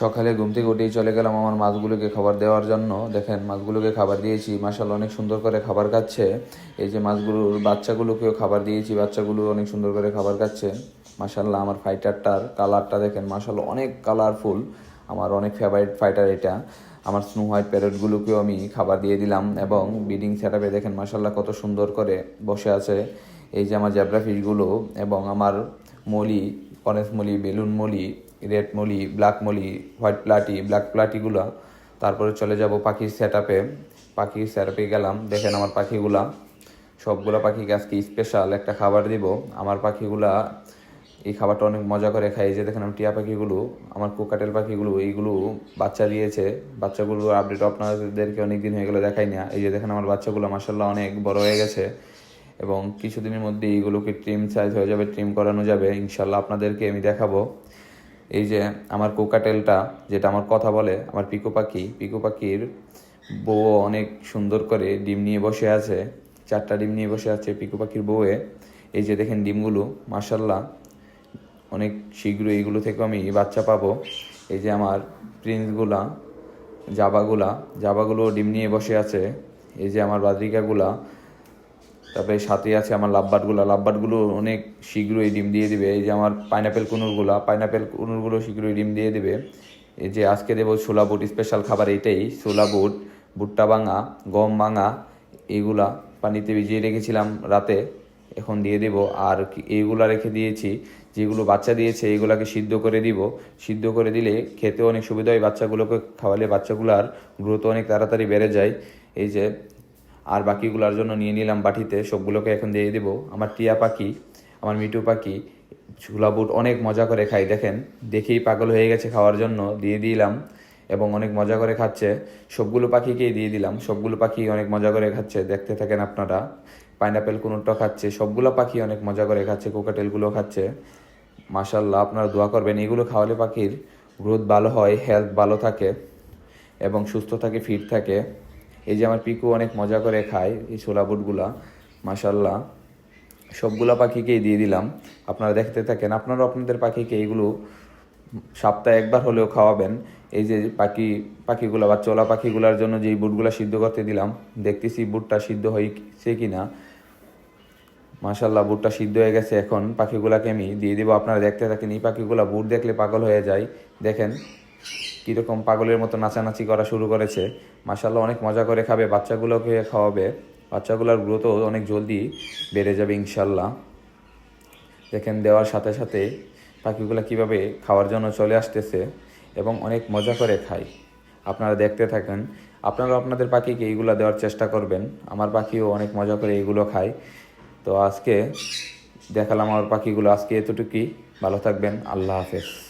সকালে ঘুম থেকে উঠেই চলে গেলাম আমার মাছগুলোকে খাবার দেওয়ার জন্য। দেখেন, মাছগুলোকে খাবার দিয়েছি। মাসাল অনেক সুন্দর করে খাবার খাচ্ছে। এই যে মাছগুলোর বাচ্চাগুলোকেও খাবার দিয়েছি। বাচ্চাগুলো অনেক সুন্দর করে খাবার খাচ্ছে। মাসাল্লাহ আমার ফাইটারটার কালারটা দেখেন মাসাল্লাহ অনেক কালারফুল আমার অনেক ফেভারিট ফাইটার এটা। আমার স্নো হোয়াইট প্যারেটগুলোকেও আমি খাবার দিয়ে দিলাম এবং ব্রিডিং সেট দেখেন মাসাল্লাহ কত সুন্দর করে বসে আছে। এই যে আমার জ্যাবরা ফিশগুলো এবং আমার molly orange molly, balloon molly red molly black molly white platy black প্লাটিগুলো তারপরে চলে যাব পাখির সেট আপে পাখির সেট আপে গেলাম। দেখেন আমার পাখিগুলা। সবগুলো পাখিকে আজকে স্পেশাল একটা খাবার দিব। আমার পাখিগুলা এই খাবারটা অনেক মজা করে খাই যে দেখেন আমি টিয়া পাখিগুলো, আমার কোকাটেল পাখিগুলো, এইগুলো বাচ্চা দিয়েছে। বাচ্চাগুলো আপডেট আপনাদেরকে অনেক দিন হয়ে গেলে দেখাই না। এই যে দেখেন আমার বাচ্চাগুলো মাসাল্লাহ অনেক বড় হয়ে গেছে। এবং কিছুদিনের মধ্যে এইগুলোকে ট্রিম সাইজ হয়ে যাবে ট্রিম করানো যাবে। ইনশাল্লাহ আপনাদেরকে আমি দেখাবো। এই যে আমার কোকাটেলটা, যেটা আমার কথা বলে, আমার পিকো পাখি, পিকো পাখির বউ অনেক সুন্দর করে ডিম নিয়ে বসে আছে, চারটা ডিম নিয়ে বসে আছে পিকো পাখির বউয়ে। এই যে দেখেন ডিমগুলো মার্শাল্লাহ অনেক শীঘ্রই এইগুলো থেকে আমি বাচ্চা পাবো। এই যে আমার প্রিন্সগুলা, জাবাগুলা জাবাগুলো ডিম নিয়ে বসে আছে। এই যে আমার বাদ্রিকাগুলা তারপরে সাথে আছে আমার লাভবাটগুলো। লাভবাটগুলো অনেক শীঘ্রই ডিম দিয়ে দেবে। এই যে আমার পাইনাপেল কুনুরগুলা, পাইনাপেল কুনুরগুলো শীঘ্রই ডিম দিয়ে দেবে। এই যে আজকে দেবো ছোলা বুট স্পেশাল খাবার এইটাই, ছোলা বুট, ভুট্টা ভাঙা, গম ভাঙা, এইগুলা পানিতে ভিজিয়ে রেখেছিলাম রাতে। এখন দিয়ে দেব। আর এইগুলা রেখে দিয়েছি, যেগুলো বাচ্চা দিয়েছে এইগুলাকে সিদ্ধ করে দিব। সিদ্ধ করে দিলে খেতে অনেক সুবিধা হয় বাচ্চাগুলোকে খাওয়ালে। বাচ্চাগুলার গ্রোথ অনেক তাড়াতাড়ি বেড়ে যায়। এই যে আর বাকিগুলোর জন্য নিয়ে নিলাম বাটিতে, সবগুলোকে এখন দিয়ে দেবো। আমার টিয়া পাখি, আমার মিটু পাখি, ঝুলা বুট অনেক মজা করে খাই, দেখেন। দেখেই পাগল হয়ে গেছে খাওয়ার জন্য, দিয়ে দিলাম। এবং অনেক মজা করে খাচ্ছে। সবগুলো পাখিকেই দিয়ে দিলাম। সবগুলো পাখি অনেক মজা করে খাচ্ছে, দেখতে থাকেন আপনারা। পাইনাপেল কোনোটা খাচ্ছে। সবগুলো পাখি অনেক মজা করে খাচ্ছে কোকাটেলগুলো খাচ্ছে। মাশাল্লাহ আপনারা দোয়া করবেন, এগুলো খাওয়ালে পাখির গ্রোথ ভালো হয়, হেলথ ভালো থাকে এবং সুস্থ থাকে, ফিট থাকে। এই যে আমার পিকু অনেক মজা করে খায়, এই ছোলা বুটগুলা মাশাল্লাহ সবগুলা পাখিকেই দিয়ে দিলাম। আপনারা দেখতে থাকেন আপনারাও আপনাদের পাখিকে এইগুলো সপ্তাহে একবার হলেও খাওয়াবেন। এই যে পাখি, পাখিগুলো বা চোলা পাখিগুলোর জন্য যে বুটগুলা সিদ্ধ করতে দিলাম, দেখতেছি বুটটা সিদ্ধ হয়েছে কি না মাশাল্লাহ বুটটা সিদ্ধ হয়ে গেছে এখন। পাখিগুলাকে আমি দিয়ে দেবো। আপনারা দেখতে থাকেন, এই পাখিগুলা বুট দেখলে পাগল হয়ে যায়। দেখেন কীরকম পাগলের মতো নাচানাচি করা শুরু করেছে। মাশাল্লাহ অনেক মজা করে খাবে, বাচ্চাগুলোকে খাওয়াবে। বাচ্চাগুলোর গ্রোথও অনেক জলদি বেড়ে যাবে ইনশাল্লাহ দেখেন, দেওয়ার সাথে সাথে পাখিগুলো কীভাবে খাওয়ার জন্য চলে আসতেছে এবং অনেক মজা করে খায়। আপনারা দেখতে থাকেন আপনারা আপনাদের পাখিকে এইগুলো দেওয়ার চেষ্টা করবেন। আমার পাখিও অনেক মজা করে এইগুলো খায়। তো আজকে দেখালাম আমার পাখিগুলো, আজকে এতটুকুই। ভালো থাকবেন, আল্লাহ হাফেজ।